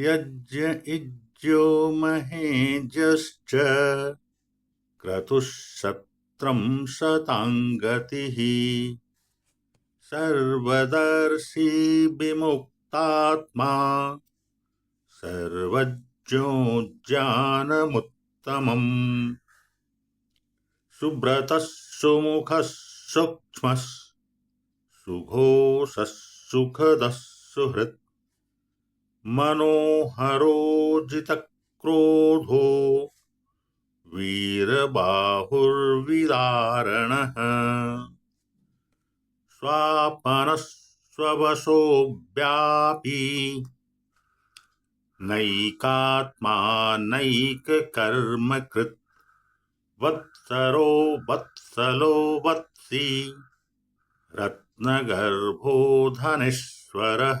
यज्ञ इज्यो महेजश्च क्रतुः सत्रं शताङ्गतिः सर्वदर्शी विमुक्तात्मा सर्वज्ञो ज्ञानमुत्तमम् सुब्रतः सुमुखः सूक्ष्मः, सुघोषः सुखदः सुहृत्। मनोहरोजितक्रोधो वीरबाहुर्विदारणः स्वापनस्ववशो व्यापी नैकात्मा नैककर्मकृत् वत्सरो वत्सलो वत्सी रत्नगर्भो धनेश्वरः।